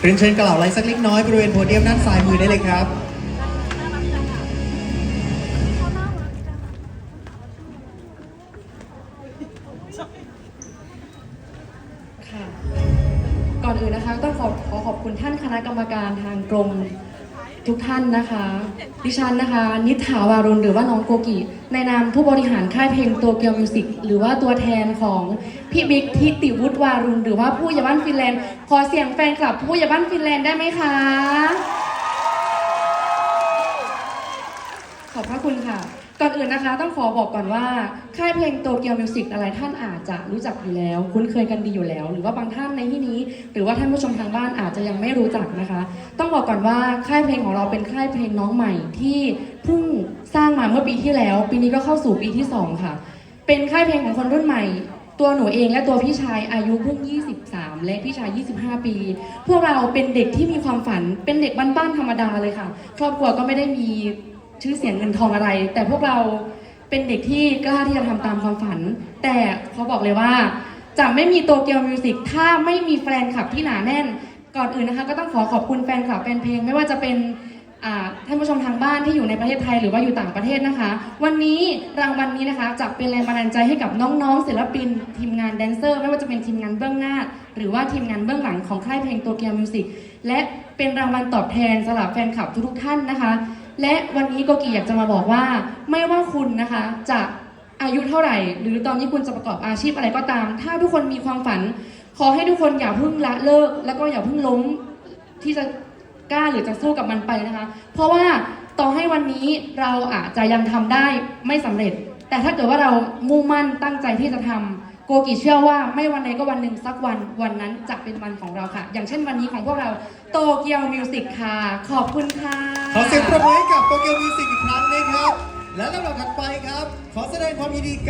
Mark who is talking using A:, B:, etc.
A: เรียนเชิญกล่าวอะไรสักเล็กน้อยบริเวณโพเดียมด้านซ้ายมือได้เลยครับ
B: ค่ะ ก่อนอื่นนะคะต้องขอขอขอบคุณท่านคณะกรรมการทางกรม ทุกท่านนะคะ ดิฉันนะคะ นิถาวารุณหรือว่าน้องโกกิ ในนามผู้บริหารค่ายเพลงโตเกียวมิวสิกหรือว่าตัวแทนของพี่บิ๊กทิติวุฒิวารุณหรือว่าผู้ใหญ่บ้านฟินแลนด์ ขอเสียงแฟนคลับผู้ใหญ่บ้านฟินแลนด์ได้ไหมคะ ขอบพระคุณค่ะ อนอื่นนะคะ ต้องขอบอกก่อนว่า ค่ายเพลงโตเกียวมิวสิกอะไรท่านอาจจะรู้จักอยู่แล้ว คุ้นเคยกันดีอยู่แล้ว หรือว่าบางท่านในที่นี้ หรือว่าท่านผู้ชมทางบ้านอาจจะยังไม่รู้จักนะคะ ต้องบอกก่อนว่าค่ายเพลงของเราเป็นค่ายเพลงน้องใหม่ที่เพิ่งสร้างมาเมื่อปีที่แล้ว ปีนี้ก็เข้าสู่ปีที่สองค่ะ เป็นค่ายเพลงของคนรุ่นใหม่ตัวหนูเองและตัวพี่ชายอายุเพิ่ง 23 และพี่ชาย 25 ปี พวกเราเป็นเด็กที่มีความฝัน เป็นเด็กบ้านๆธรรมดาเลยค่ะ ครอบครัวก็ไม่ได้มี ชื่อเสียงเงินทองอะไร แต่พวกเราเป็นเด็กที่กล้าที่จะทำตามความฝัน แต่เขาบอกเลยว่า จะไม่มีโตเกียวมิวสิกถ้าไม่มีแฟนคลับที่หนาแน่น ก่อนอื่นนะคะ ก็ต้องขอขอบคุณแฟนคลับแฟนเพลง ไม่ว่าจะเป็นท่านผู้ชมทางบ้านที่อยู่ในประเทศไทยหรือว่าอยู่ต่างประเทศนะคะ วันนี้รางวัลนี้นะคะจะเป็นแรงบันดาลใจให้กับน้องๆศิลปิน ทีมงานแดนเซอร์ ไม่ว่าจะเป็นทีมงานเบื้องหน้า หรือว่าทีมงานเบื้องหลังของค่ายเพลงโตเกียวมิวสิกและเป็นรางวัลตอบแทนสำหรับแฟนคลับทุกๆท่านนะคะ และวันนี้โกกิอยากจะมาบอกว่า ไม่ว่าคุณนะคะจะอายุเท่าไหร่ หรือตอนนี้คุณจะประกอบอาชีพอะไรก็ตาม ถ้าทุกคนมีความฝัน ขอให้ทุกคนอย่าเพิ่งละเลิก แล้วก็อย่าเพิ่งล้มที่จะกล้าหรือจะสู้กับมันไปนะคะ เพราะว่าต่อให้วันนี้เราอาจจะยังทำได้ไม่สำเร็จ แต่ถ้าเกิดว่าเรามุ่งมั่นตั้งใจที่จะทำ โกกิเชื่อว่าไม่วันใดก็วันหนึ่งสักวันวันนั้นจะเป็นวันของเราค่ะ อย่างเช่นวันนี้ของพวกเราโตเกียวมิวสิกค่ะ ขอบคุณค่ะ
A: ขอเสียงปรบมือให้กับโตเกียวมิวสิกอีกครั้งนะครับ และลำดับถัดไปครับ ขอแสดงความยินดีกับ